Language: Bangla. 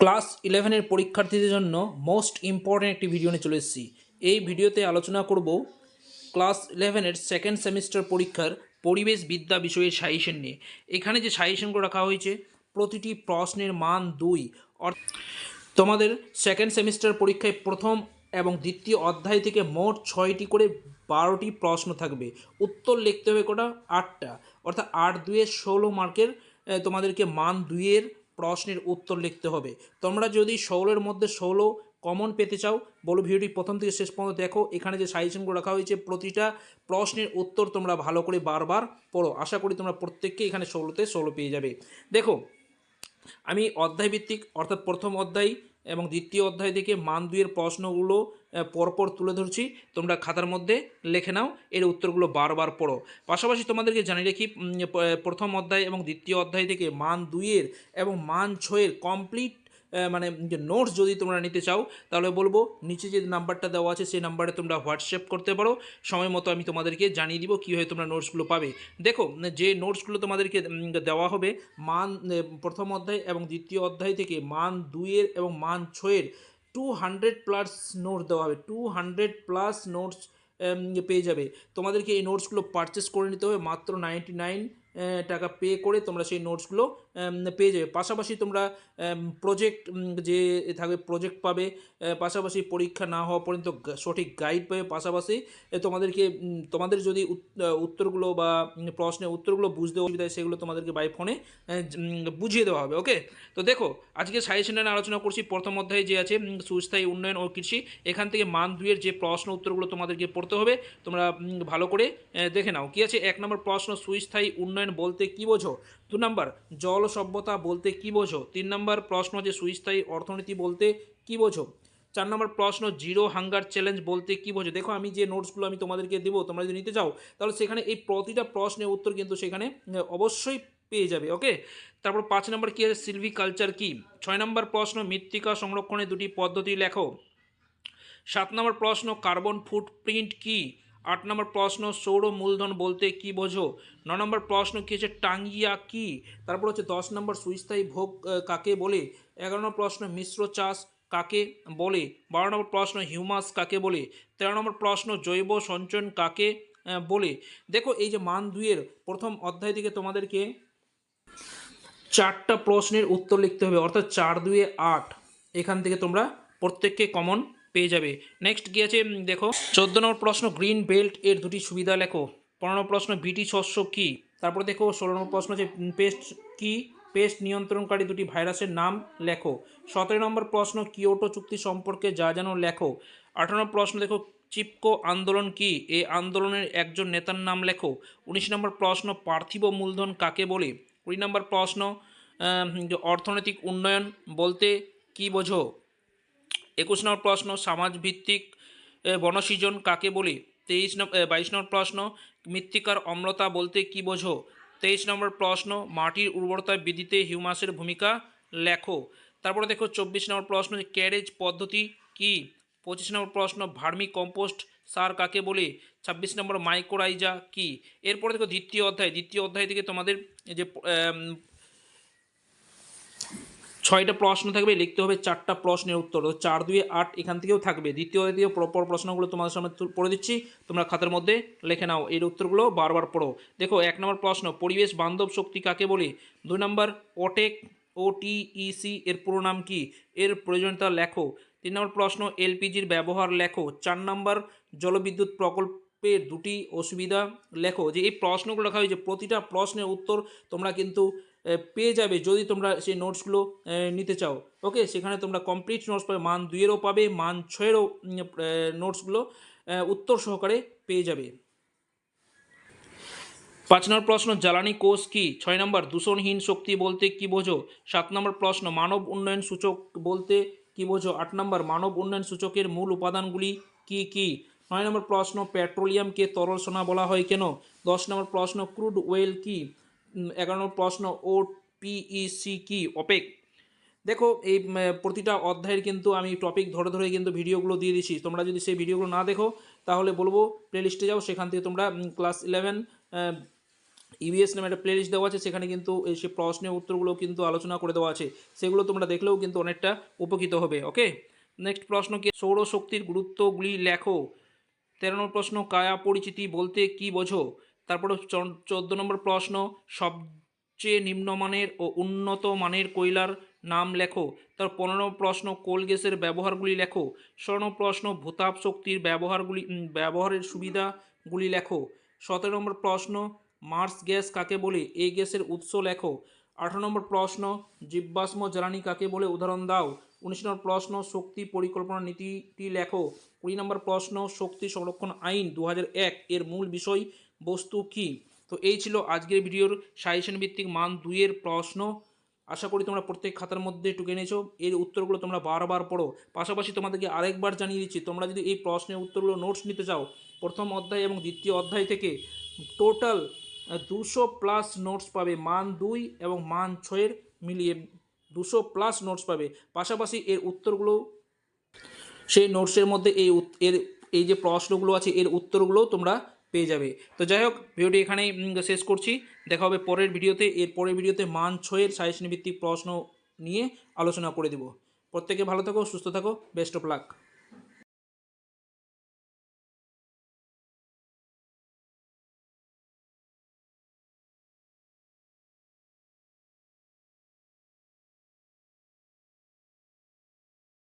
ক্লাস ইলেভেনের পরীক্ষার্থীদের জন্য মোস্ট ইম্পর্ট্যান্ট একটি ভিডিও নিয়ে চলে এসেছি। এই ভিডিওতে আলোচনা করব ক্লাস ইলেভেনের সেকেন্ড সেমিস্টার পরীক্ষার পরিবেশ বিদ্যা বিষয়ের সাজেশন নিয়ে। এখানে যে সাজেশনগুলো রাখা হয়েছে, প্রতিটি প্রশ্নের মান দুই। তোমাদের সেকেন্ড সেমিস্টার পরীক্ষায় প্রথম এবং দ্বিতীয় অধ্যায় থেকে মোট ছয়টি করে বারোটি প্রশ্ন থাকবে। উত্তর লিখতে হবে কোটা? আটটা। অর্থাৎ আট দুয়ে ষোলো মার্কের তোমাদেরকে মান দুইয়ের প্রশ্নের উত্তর লিখতে হবে। তোমরা যদি ষোলোর মধ্যে ষোলো কমন পেতে চাও, বলো ভিডিওটি প্রথম থেকে শেষ পর্যন্ত দেখো। এখানে যে সাজেশনগুলো রাখা হয়েছে, প্রতিটা প্রশ্নের উত্তর তোমরা ভালো করে বারবার পড়ো। আশা করি তোমরা প্রত্যেককে এখানে ষোলোতে ষোলো পেয়ে যাবে। দেখো, আমি অধ্যায়ভিত্তিক, অর্থাৎ প্রথম অধ্যায় এবং দ্বিতীয় অধ্যায় থেকে মান দুইয়ের প্রশ্নগুলো পরপর তুলে ধরছি। তোমরা খাতার মধ্যে লেখে নাও, এর উত্তরগুলো বারবার পড়ো। পাশাপাশি তোমাদেরকে জানিয়ে রাখি প্রথম অধ্যায় এবং দ্বিতীয় অধ্যায় থেকে মান দুইয়ের এবং মান ছয়ের কমপ্লিট মানে যে নোটস যদি তোমরা নিতে চাও, তাহলে বলব নিচে যে নাম্বারটা দেওয়া আছে, সেই নাম্বারে তোমরা হোয়াটসঅ্যাপ করতে পারো। সময় মতো আমি তোমাদেরকে জানিয়ে দিব কীভাবে তোমরা নোটসগুলো পাবে। দেখো, যে নোটসগুলো তোমাদেরকে দেওয়া হবে, মান প্রথম অধ্যায় এবং দ্বিতীয় অধ্যায় থেকে মান দুইয়ের এবং মান ছয়ের টু হান্ড্রেড প্লাস নোটস দেওয়া হবে। টু হান্ড্রেড প্লাস নোটস পেয়ে যাবে। তোমাদেরকে এই নোটসগুলো পারচেস করে নিতে হবে। মাত্র নাইনটি নাইন টাকা পে করে তোমরা সেই নোটসগুলো পেয়ে যাবে। পাশাপাশি তোমরা প্রজেক্ট যে থাকবে প্রজেক্ট পাবে পাশাপাশি পরীক্ষা না হওয়া পর্যন্ত সঠিক গাইড পাবে। পাশাপাশি তোমাদেরকে তোমাদের যদি উত- উত্তরগুলো বা প্রশ্নের উত্তরগুলো বুঝতে অসুবিধা হয়, সেগুলো তোমাদেরকে বাই ফোনে বুঝিয়ে দেওয়া হবে ওকে তো দেখো, আজকে সাজেশনে আলোচনা করছি। প্রথম অধ্যায়ে যে আছে সুস্থায়ী উন্নয়ন ও কৃষি, এখান থেকে মান দুইয়ের যে প্রশ্ন উত্তরগুলো তোমাদেরকে পড়তে হবে, তোমরা ভালো করে দেখে নাও। কী আছে? এক নম্বর প্রশ্ন, সুস্থায়ী উন্নয়ন বলতে কী বোঝো? দু নম্বর, জল সভ্যতা বলতে কী বোঝো? তিন নম্বর, প্রশ্ন যে সুস্থায়ী অর্থনীতি বলতে কী বোঝো? চার নম্বর, প্রশ্ন জিরো হাঙ্গার চ্যালেঞ্জ বলতে কী বোঝো? দেখো, আমি যে নোটসগুলো আমি তোমাদেরকে দেবো, তোমরা যদি নিতে চাও, তাহলে সেখানে এই প্রতিটা প্রশ্নের উত্তর কিন্তু সেখানে অবশ্যই পেয়ে যাবে, ওকে? তারপর পাঁচ নম্বর কী আছে? সিলভি কালচার কী? ছয় নম্বর প্রশ্ন, মৃত্তিকা সংরক্ষণের দুটি পদ্ধতি লেখো। সাত নম্বর প্রশ্ন, কার্বন ফুটপ্রিন্ট কি? আট নম্বর প্রশ্ন, সৌর মূলধন বলতে কি বোঝো? ন নম্বর প্রশ্ন কী হচ্ছে টাঙ্গিয়া কি? তারপর হচ্ছে দশ নম্বর সুস্থায়ী ভোগ কাকে বলে? এগারো নম্বর প্রশ্ন, মিশ্র চাষ কাকে বলে? বারো নম্বর প্রশ্ন, হিউমাস কাকে বলে? তেরো নম্বর প্রশ্ন, জৈব সঞ্চয়ন কাকে বলে? দেখো এই যে মান দুইয়ের প্রথম অধ্যায় থেকে তোমাদেরকে চারটা প্রশ্নের উত্তর লিখতে হবে, অর্থাৎ চার দুয়ে আট। এখান থেকে তোমরা প্রত্যেককে কমন পেয়ে যাবে। নেক্সট কি আছে দেখো, চোদ্দ নম্বর প্রশ্ন গ্রিন বেল্ট এর দুটি সুবিধা লেখো। পনেরো নম্বর প্রশ্ন বিটি শস্য কী? তারপর দেখো, ষোলো নম্বর প্রশ্ন যে পেস্ট কি? পেস্ট নিয়ন্ত্রণকারী দুটি ভাইরাসের নাম লেখো। সতেরো নম্বর প্রশ্ন, কিয়োটো চুক্তি সম্পর্কে যা যেন লেখো। আঠারো নম্বর প্রশ্ন, দেখো, চিপকো আন্দোলন কি? এই আন্দোলনের একজন নেতার নাম লেখো। উনিশ নম্বর প্রশ্ন, পার্থিব মূলধন কাকে বলে? কুড়ি নম্বর প্রশ্ন অর্থনৈতিক উন্নয়ন বলতে কি বোঝো? একুশ নম্বর প্রশ্ন, সমাজভিত্তিক বনসৃজন কাকে বলে? তেইশ নম্বর বাইশ নম্বর প্রশ্ন, মৃত্তিকার অম্লতা বলতে কি বোঝো? তেইশ নম্বর প্রশ্ন, মাটির উর্বরতা বৃদ্ধিতে হিউমাসের ভূমিকা লেখো। তারপরে দেখো, চব্বিশ নম্বর প্রশ্ন, ক্যারেজ পদ্ধতি কি? পঁচিশ নম্বর প্রশ্ন, ভার্মি কম্পোস্ট সার কাকে বলে? ছাব্বিশ নম্বর মাইক্রোরাইজা কি? এরপরে দেখো, দ্বিতীয় অধ্যায় দ্বিতীয় অধ্যায় থেকে তোমাদের যে ছয়টা প্রশ্ন থাকবে, লিখতে হবে চারটা প্রশ্নের উত্তর। তো চার দুয়ে আট এখান থেকেও থাকবে। দ্বিতীয় দ্বিতীয় প্রপর প্রশ্নগুলো তোমাদের সামনে পড়ে দিচ্ছি। তোমরা খাতার মধ্যে লেখে নাও এর উত্তরগুলো বারবার পড়ো। দেখো, এক নম্বর প্রশ্ন, পরিবেশ বান্ধব শক্তি কাকে বলে? দুই নম্বর, ওটেক ও টিইসি এর পুরো নাম কি? এর প্রয়োজনীয়তা লেখো। তিন নম্বর প্রশ্ন, এলপিজির ব্যবহার লেখো। চার নম্বর, জলবিদ্যুৎ প্রকল্পের দুটি অসুবিধা লেখো। যে এই প্রশ্নগুলো লেখা হয়েছে, প্রতিটা প্রশ্নের উত্তর তোমরা কিন্তু পেয়ে যাবে যদি তোমরা সেই নোটসগুলো নিতে চাও। ওকে? সেখানে তোমরা কমপ্লিট নোটস পাবে, মান দুইয়েরও পাবে, মান ছয়েরও নোটসগুলো উত্তর সহকারে পেয়ে যাবে। পাঁচ নম্বর প্রশ্ন, জ্বালানি কোষ কি? ছয় নম্বর, দূষণহীন শক্তি বলতে কি বোঝো? সাত নম্বর প্রশ্ন, মানব উন্নয়ন সূচক বলতে কি বোঝো? আট নম্বর, মানব উন্নয়ন সূচকের মূল উপাদানগুলি কি কি? নয় নম্বর প্রশ্ন, পেট্রোলিয়ামকে তরল সোনা বলা হয় কেন? দশ নম্বর প্রশ্ন, ক্রুড ওয়েল কি? এগারো নম্বর প্রশ্ন ও পিইসি কি? অপেক দেখো, এই প্রতিটা অধ্যায়ের কিন্তু আমি টপিক ধরে ধরে কিন্তু ভিডিওগুলো দিয়ে দিচ্ছি। তোমরা যদি সেই ভিডিওগুলো না দেখো, তাহলে বলব প্লেলিস্টে যাও, সেখান থেকে তোমরা ক্লাস ইলেভেন ইভিএস নামে একটা প্লেলিস্ট দেওয়া আছে, সেখানে কিন্তু সে প্রশ্নের উত্তরগুলো কিন্তু আলোচনা করে দেওয়া আছে। সেগুলো তোমরা দেখলেও কিন্তু অনেকটা উপকৃত হবে ওকে নেক্সট প্রশ্ন কি? সৌরশক্তির গুরুত্বগুলি লেখো। তেরো নম্বর প্রশ্ন, কায়া পরিচিতি বলতে কি বোঝো? তারপরে চোদ্দ নম্বর প্রশ্ন, সবচেয়ে নিম্নমানের ও উন্নত মানের কয়লার নাম লেখো। তার পনেরো প্রশ্ন, কোল গ্যাসের ব্যবহারগুলি লেখো। ষোলো প্রশ্ন, ভূতাপ শক্তির ব্যবহারগুলি ব্যবহারের সুবিধাগুলি লেখো। সতেরো নম্বর প্রশ্ন, মার্স গ্যাস কাকে বলে? এই গ্যাসের উৎস লেখো। আঠারো নম্বর প্রশ্ন জীবাশ্ম জ্বালানি কাকে বলে? উদাহরণ দাও। উনিশ নম্বর প্রশ্ন, শক্তি পরিকল্পনা নীতিটি লেখো। কুড়ি নম্বর প্রশ্ন, শক্তি সংরক্ষণ আইন দু এর মূল বিষয় বস্তু কী? তো এই ছিল আজকের ভিডিওর সাজেশন ভিত্তিক মান দুইয়ের প্রশ্ন। আশা করি তোমরা প্রত্যেক খাতার মধ্যে টুকে এনেছো এর উত্তরগুলো তোমরা বারবার পড়ো। পাশাপাশি তোমাদেরকে আরেকবার জানিয়ে দিচ্ছি, তোমরা যদি এই প্রশ্নের উত্তরগুলো নোটস নিতে চাও, প্রথম অধ্যায় এবং দ্বিতীয় অধ্যায় থেকে টোটাল দুশো প্লাস নোটস পাবে মান দুই এবং মান ছয়ের মিলিয়ে দুশো প্লাস নোটস পাবে। পাশাপাশি এর উত্তরগুলো, সেই নোটসের মধ্যে এই এর, এই যে প্রশ্নগুলো আছে, এর উত্তরগুলো তোমরা পেয়ে যাবে। তো যাই হোক, ভিডিওটি এখানেই শেষ করছি। দেখা হবে পরের ভিডিওতে। এর পরের ভিডিওতে মান ছয়ের সাজেশন ভিত্তিক প্রশ্ন নিয়ে আলোচনা করে দেব। প্রত্যেকে ভালো থাকো, সুস্থ থাকো, বেস্ট অফ লাক।